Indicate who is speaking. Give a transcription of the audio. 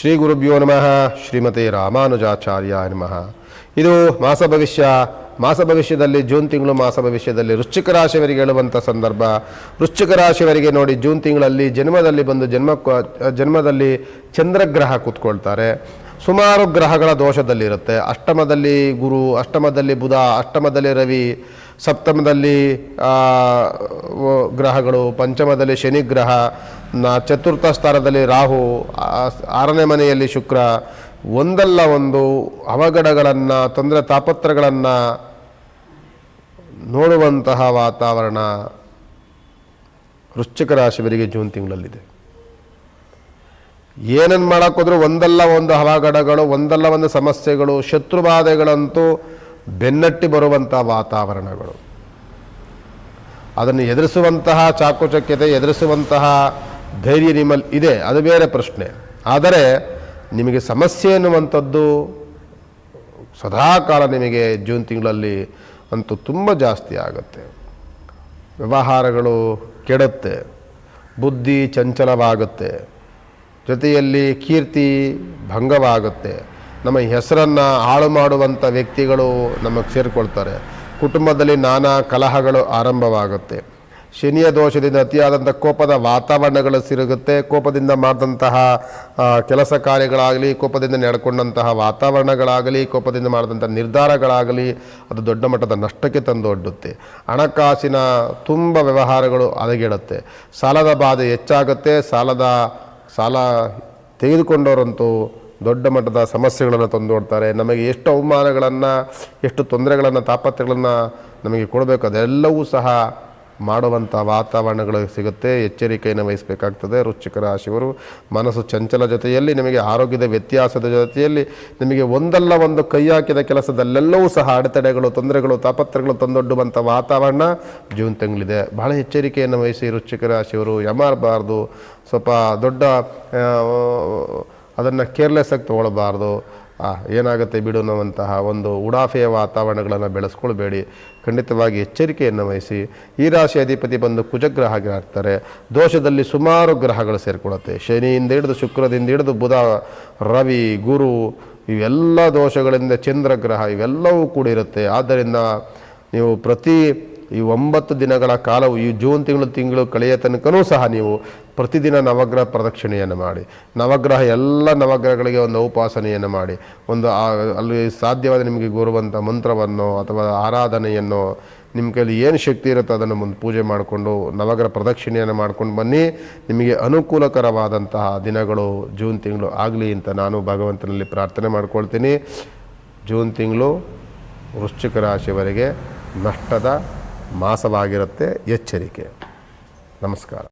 Speaker 1: ಶ್ರೀ ಗುರುಭ್ಯೋ ನಮಃ ಶ್ರೀಮತಿ ರಾಮಾನುಜಾಚಾರ್ಯ ನಮಃ ಇದು ಮಾಸ ಭವಿಷ್ಯ. ಮಾಸ ಭವಿಷ್ಯದಲ್ಲಿ ಜೂನ್ ತಿಂಗಳು ಮಾಸ ಭವಿಷ್ಯದಲ್ಲಿ ವೃಶ್ಚಿಕ ರಾಶಿಯವರಿಗೆ ಹೇಳುವಂಥ ಸಂದರ್ಭ. ವೃಶ್ಚಿಕ ರಾಶಿಯವರಿಗೆ ನೋಡಿ ಜೂನ್ ತಿಂಗಳಲ್ಲಿ ಜನ್ಮದಲ್ಲಿ ಬಂದು ಜನ್ಮ ಜನ್ಮದಲ್ಲಿ ಚಂದ್ರಗ್ರಹ ಕೂತ್ಕೊಳ್ತಾರೆ. ಸುಮಾರು ಗ್ರಹಗಳ ದೋಷದಲ್ಲಿರುತ್ತೆ ಅಷ್ಟಮದಲ್ಲಿ ಗುರು, ಅಷ್ಟಮದಲ್ಲಿ ಬುಧ, ಅಷ್ಟಮದಲ್ಲಿ ರವಿ, ಸಪ್ತಮದಲ್ಲಿ ಗ್ರಹಗಳು, ಪಂಚಮದಲ್ಲಿ ಶನಿ ಗ್ರಹ ನ ಚತುರ್ಥ ಸ್ಥಾನದಲ್ಲಿ ರಾಹು ಆರನೇ ಮನೆಯಲ್ಲಿ ಶುಕ್ರ, ಒಂದಲ್ಲ ಒಂದು ಅವಘಡಗಳನ್ನು, ತೊಂದರೆ ತಾಪತ್ರಗಳನ್ನು ನೋಡುವಂತಹ ವಾತಾವರಣ ವೃಶ್ಚಿಕ ರಾಶಿವರಿಗೆ ಜೂನ್ ತಿಂಗಳಲ್ಲಿದೆ. ಏನನ್ನು ಮಾಡೋಕ್ಕೋದ್ರೂ ಒಂದಲ್ಲ ಒಂದು ಅವಘಡಗಳು, ಒಂದಲ್ಲ ಒಂದು ಸಮಸ್ಯೆಗಳು ಶತ್ರುಬಾಧೆಗಳಂತೂ ಬೆನ್ನಟ್ಟಿ ಬರುವಂಥ ವಾತಾವರಣಗಳು. ಅದನ್ನು ಎದುರಿಸುವಂತಹ ಚಾಕುಚಕ್ಯತೆ, ಎದುರಿಸುವಂತಹ ಧೈರ್ಯ ನಿಮ್ಮಲ್ಲಿ ಇದೆ, ಅದು ಬೇರೆ ಪ್ರಶ್ನೆ. ಆದರೆ ನಿಮಗೆ ಸಮಸ್ಯೆ ಎನ್ನುವಂಥದ್ದು ಸದಾಕಾಲ ನಿಮಗೆ ಜೂನ್ ತಿಂಗಳಲ್ಲಿ ಅಂತೂ ತುಂಬ ಜಾಸ್ತಿ ಆಗುತ್ತೆ. ವ್ಯವಹಾರಗಳು ಕೆಡುತ್ತೆ, ಬುದ್ಧಿ ಚಂಚಲವಾಗುತ್ತೆ, ಜೊತೆಯಲ್ಲಿ ಕೀರ್ತಿ ಭಂಗವಾಗುತ್ತೆ. ನಮ್ಮ ಹೆಸರನ್ನು ಹಾಳು ಮಾಡುವಂಥ ವ್ಯಕ್ತಿಗಳು ನಮಗೆ ಸೇರಿಕೊಳ್ತಾರೆ. ಕುಟುಂಬದಲ್ಲಿ ನಾನಾ ಕಲಹಗಳು ಆರಂಭವಾಗುತ್ತೆ. ಶನಿಯ ದೋಷದಿಂದ ಅತಿಯಾದಂಥ ಕೋಪದ ವಾತಾವರಣಗಳು ಸಿರುಗುತ್ತೆ. ಕೋಪದಿಂದ ಮಾಡಿದಂತಹ ಕೆಲಸ ಕಾರ್ಯಗಳಾಗಲಿ, ಕೋಪದಿಂದ ನಡ್ಕೊಂಡಂತಹ ವಾತಾವರಣಗಳಾಗಲಿ, ಕೋಪದಿಂದ ಮಾಡಿದಂಥ ನಿರ್ಧಾರಗಳಾಗಲಿ ಅದು ದೊಡ್ಡ ಮಟ್ಟದ ನಷ್ಟಕ್ಕೆ ತಂದೊಡ್ಡುತ್ತೆ ಹಣಕಾಸಿನ ತುಂಬ ವ್ಯವಹಾರಗಳು ಅದಗಿಡುತ್ತೆ ಸಾಲದ ಬಾಧೆ ಹೆಚ್ಚಾಗುತ್ತೆ. ಸಾಲದ, ಸಾಲ ತೆಗೆದುಕೊಂಡವರಂತೂ ದೊಡ್ಡ ಮಟ್ಟದ ಸಮಸ್ಯೆಗಳನ್ನು ತಂದೊಡ್ತಾರೆ ನಮಗೆ ಎಷ್ಟು ಅವಮಾನಗಳನ್ನು, ಎಷ್ಟು ತೊಂದರೆಗಳನ್ನು ತಾಪತ್ರಗಳನ್ನು ನಮಗೆ ಕೊಡಬೇಕು ಅದೆಲ್ಲವೂ ಸಹ ಮಾಡುವಂಥ ವಾತಾವರಣಗಳು ಸಿಗುತ್ತೆ, ಎಚ್ಚರಿಕೆಯನ್ನು ವಹಿಸಬೇಕಾಗ್ತದೆ. ವೃಶ್ಚಿಕ ರಾಶಿಯವರು, ಮನಸ್ಸು ಚಂಚಲ ಜೊತೆಯಲ್ಲಿ, ನಿಮಗೆ ಆರೋಗ್ಯದ ವ್ಯತ್ಯಾಸದ ಜೊತೆಯಲ್ಲಿ, ನಿಮಗೆ ಒಂದಲ್ಲ ಒಂದು ಕೈ ಹಾಕಿದ ಕೆಲಸದಲ್ಲೆಲ್ಲವೂ ಸಹ ಅಡೆತಡೆಗಳು, ತೊಂದರೆಗಳು ತಾಪತ್ರಗಳು ತಂದೊಡ್ಡುವಂಥ ವಾತಾವರಣ ಜೂನ್ ತಿಂಗಳಿದೆ. ಬಹಳ ಎಚ್ಚರಿಕೆಯನ್ನು ವಹಿಸಿ ವೃಶ್ಚಿಕ ರಾಶಿಯವರು ಯಮಾರಬಾರ್ದು ಸ್ವಲ್ಪ ದೊಡ್ಡ ಅದನ್ನು ಕೇರ್ಲೆಸ್ ಆಗಿ ತೊಗೊಳ್ಬಾರ್ದು. ಏನಾಗುತ್ತೆ ಬಿಡು ಅನ್ನುವಂತಹ ಒಂದು ಉಡಾಫೆಯ ವಾತಾವರಣಗಳನ್ನು ಬೆಳೆಸ್ಕೊಳ್ಬೇಡಿ. ಖಂಡಿತವಾಗಿ ಎಚ್ಚರಿಕೆಯನ್ನು ವಹಿಸಿ. ಈ ರಾಶಿ ಅಧಿಪತಿ ಬಂದು ಕುಜಗ್ರಹ ಆಗ್ತಾರೆ. ದೋಷದಲ್ಲಿ ಸುಮಾರು ಗ್ರಹಗಳು ಸೇರಿಕೊಳ್ಳುತ್ತೆ. ಶನಿಯಿಂದ ಹಿಡಿದು ಶುಕ್ರದಿಂದ ಹಿಡಿದು ಬುಧ, ರವಿ, ಗುರು, ಇವೆಲ್ಲ ದೋಷಗಳಿಂದ ಚಂದ್ರಗ್ರಹ ಇವೆಲ್ಲವೂ ಕೂಡ ಇರುತ್ತೆ. ಆದ್ದರಿಂದ ನೀವು ಪ್ರತಿ ಈ ಒಂಬತ್ತು ದಿನಗಳ ಕಾಲವು ಈ ಜೂನ್ ತಿಂಗಳು ತಿಂಗಳು ಕಳೆಯ ತನಕನೂ ಸಹ ನೀವು ಪ್ರತಿದಿನ ನವಗ್ರಹ ಪ್ರದಕ್ಷಿಣೆಯನ್ನು ಮಾಡಿ, ನವಗ್ರಹ ಎಲ್ಲ ನವಗ್ರಹಗಳಿಗೆ ಒಂದು ಉಪಾಸನೆಯನ್ನು ಮಾಡಿ, ಒಂದು ಅಲ್ಲಿ ಸಾಧ್ಯವಾದ ನಿಮಗೆ ಗುರುವಂಥ ಮಂತ್ರವನ್ನು ಅಥವಾ ಆರಾಧನೆಯನ್ನು ನಿಮ್ಮ ಕೈಲಿ ಏನು ಶಕ್ತಿ ಇರುತ್ತೋ ಅದನ್ನು ಮುಂದೆ ಪೂಜೆ ಮಾಡಿಕೊಂಡು, ನವಗ್ರಹ ಪ್ರದಕ್ಷಿಣೆಯನ್ನು ಮಾಡ್ಕೊಂಡು ಬನ್ನಿ. ನಿಮಗೆ ಅನುಕೂಲಕರವಾದಂತಹ ದಿನಗಳು ಜೂನ್ ತಿಂಗಳು ಆಗಲಿ ಅಂತ ನಾನು ಭಗವಂತನಲ್ಲಿ ಪ್ರಾರ್ಥನೆ ಮಾಡ್ಕೊಳ್ತೀನಿ. ಜೂನ್ ತಿಂಗಳು ವೃಶ್ಚಿಕ ರಾಶಿಯವರೆಗೆ ನಷ್ಟದ ಮಾಸವಾಗಿರುತ್ತೆ. ಎಚ್ಚರಿಕೆ. ನಮಸ್ಕಾರ.